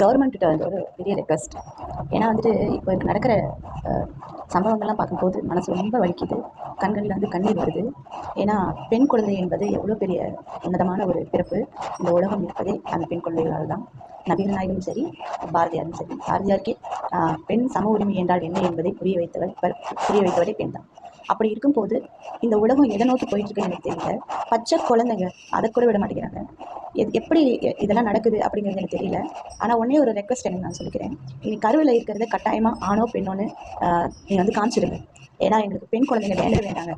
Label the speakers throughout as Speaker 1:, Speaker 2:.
Speaker 1: கவர்மெண்ட்டிட்ட வந்து ஒரு பெரிய ரெக்வஸ்ட் ஏன்னா வந்துட்டு இப்போ எனக்கு நடக்கிற சம்பவங்கள்லாம் பார்க்கும்போது மனசு ரொம்ப வலிக்குது. கண்களில் வந்து கண்ணீர் வருது. ஏன்னா பெண் குழந்தை என்பது எவ்வளோ பெரிய உன்னதமான ஒரு பிறப்பு. இந்த உலகம் இருப்பதே அந்த பெண் குழந்தைகளால் தான். நபிகள் நாயகமும் சரி பாரதியாரும் சரி பாரதியாருக்கே பெண் சம உரிமை என்றால் என்ன என்பதை புரிய வைத்தவர் புரிய வைத்தவரே பெண் தான். அப்படி இருக்கும்போது இந்த உலகம் எதை நோக்கி போயிட்டு இருக்குன்னு எனக்கு தெரியல. பச்சை குழந்தைங்க அதை கூட விட மாட்டேங்கிறாங்க. எது எப்படி இதெல்லாம் நடக்குது அப்படிங்கிறது எனக்கு தெரியல. ஆனால் ஒன்றே ஒரு ரெக்வஸ்ட் எனக்கு நான் சொல்லிக்கிறேன். இனி கருவில் இருக்கிறத கட்டாயமாக ஆணோ பெண்ணோன்னு நீங்கள் வந்து காமிச்சிடுங்க. ஏன்னா எங்களுக்கு பெண் குழந்தைங்க வேண்டவே வேண்டாங்க.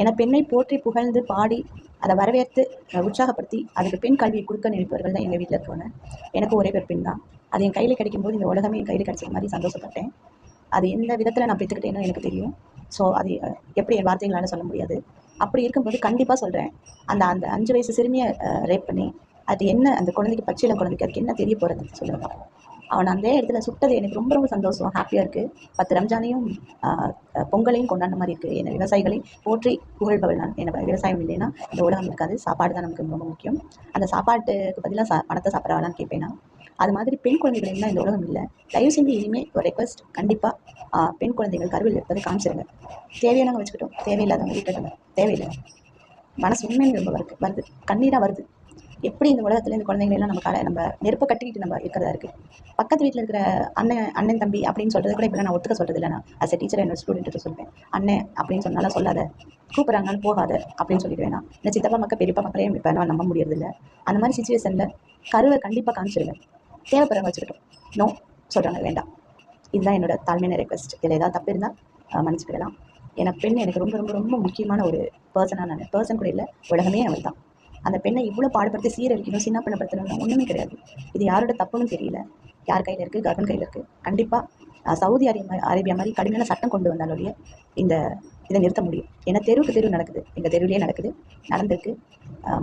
Speaker 1: ஏன்னா பெண்ணை போற்றி புகழ்ந்து பாடி அதை வரவேற்று உற்சாகப்படுத்தி அதுக்கு பெண் கல்வியை கொடுக்க நினைப்பவர்கள் தான் எங்கள் வீட்டில் இருக்கவங்க. எனக்கு ஒரே பேர் பெண் தான். அது என் கையில் கிடைக்கும்போது இந்த உலகமே என் கையில் கிடைச்ச மாதிரி சந்தோஷப்பட்டேன். அது எந்த விதத்தில் நான் பெற்றுக்கிட்டேன்னு எனக்கு தெரியும். ஸோ அது எப்படி என் வார்த்தைகளால் சொல்ல முடியாது. அப்படி இருக்கும்போது கண்டிப்பாக சொல்கிறேன் அந்த அந்த அஞ்சு வயசு சிறுமியை ரேப் பண்ணி அது என்ன? அந்த குழந்தைக்கு பச்சில குழந்தைக்கு அதுக்கு என்ன தெரிய போகிறது சொல்லுங்க. அவன் அந்த இடத்துல சுட்டது எனக்கு ரொம்ப ரொம்ப சந்தோஷம். ஹாப்பியாக இருக்குது பத்து ரம்ஜானையும் பொங்கலையும் கொண்டாடின மாதிரி இருக்குது என்ன விவசாயிகளை போற்றி புகழ்பவள் நான் என்ன விவசாயம் இல்லைன்னா இந்த உலகம் இருக்காது. சாப்பாடு தான் நமக்கு ரொம்ப முக்கியம். அந்த சாப்பாட்டுக்கு பதிலாக சா பணத்தை சாப்பிட்றாங்களான்னு கேட்பேன் அது மாதிரி பெண் குழந்தைகள் இருந்தால் இந்த உலகம் இல்லை. தயவு செஞ்சு இனிமேல் ஒரு ரெக்வஸ்ட் கண்டிப்பாக பெண் குழந்தைகள் கருவில் இருப்பதை காமிச்சிருங்க. தேவையானவங்க வச்சுக்கிட்டோம். தேவையில்லாதவங்க வீட்டில் தேவையில்லை. மனசு உண்மைன்னு ரொம்ப வருது. வருது. கண்ணீராக வருது. எப்படி இந்த உலகத்தில் இந்த குழந்தைங்களெல்லாம் நம்ம கால நம்ம நெருப்பை கட்டிக்கிட்டு நம்ம இருக்கிறதா இருக்குது பக்கத்து வீட்டில் இருக்கிற அண்ணன் அண்ணன் தம்பி அப்படின்னு சொல்கிறது கூட இப்போ நான் ஒத்துக்க சொல்கிறது இல்லை நான். அஸ் எ டீச்சர் என்னோட ஸ்டூடெண்ட்டு சொல்வேன் அண்ணன் அப்படின்னு சொன்னாலும் சொல்லாத. கூப்பிட்றாங்கனாலும் போகாத அப்படின்னு சொல்லிடுவேன் நான் இந்த சித்தப்பா மக்கள் பெரியப்பா மக்களையும் இப்போ நான் நம்ப முடியறதில்ல அந்த மாதிரி சுச்சுவேஷனில் கருவை கண்டிப்பாக காமிச்சிருவேன் தேவைப்படுறவங்க வச்சுக்கிட்டோம். நோ சொல்கிறாங்க வேண்டாம். இதுதான் என்னோட தாழ்மையான ரெக்வஸ்ட் இதில் ஏதாவது தப்பு இருந்தால் மன்னிச்சுக்கிடலாம். ஏன்னா பெண் எனக்கு ரொம்ப ரொம்ப ரொம்ப முக்கியமான ஒரு பர்சனாக நான் பர்சன் கூட இல்லை உலகமே அவள் தான் அந்த பெண்ணை இவ்வளோ பாடுபடுத்தி சீரழிக்கணும் சின்ன பண்ணப்படுத்தணும் ஒன்றுமே கிடையாது. இது யாரோட தப்புன்னு தெரியல. யார் கையில் இருக்குது கவர்மெண்ட் கையில் இருக்குது கண்டிப்பாக சவுதி அரேபியா அரேபியா மாதிரி கடுமையான சட்டம் கொண்டு வந்தாலுடைய இந்த இதை நிறுத்த முடியும். ஏன்னா தெருவுக்கு தெரு நடக்குது. எங்கள் தெருவிலே நடக்குது. நடந்திருக்கு.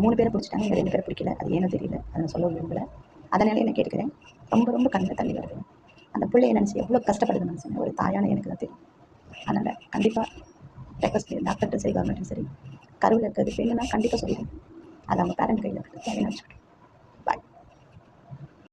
Speaker 1: மூணு பேரை பிடிச்சிட்டாங்க. எங்கள் ரெண்டு பேரை பிடிக்கல. அது ஏனோ தெரியல. அதை நான் சொல்ல விரும்பல. அதனால என்ன கேட்குறேன் ரொம்ப ரொம்ப கண்ணில் தள்ளி வருது. அந்த பிள்ளைய நினச்சி எவ்வளோ கஷ்டப்படுது மனுஷன் ஒரு தாயான எனக்கு தான் தெரியும். அதனால் கண்டிப்பாக ரெக்வஸ்ட் டாக்டர்கிட்ட சரி கவர்மெண்ட்டும் சரி கருவில் இருக்கிறது பெண்ணுனா கண்டிப்பாக சொல்லுவேன் adam mutaren kaynak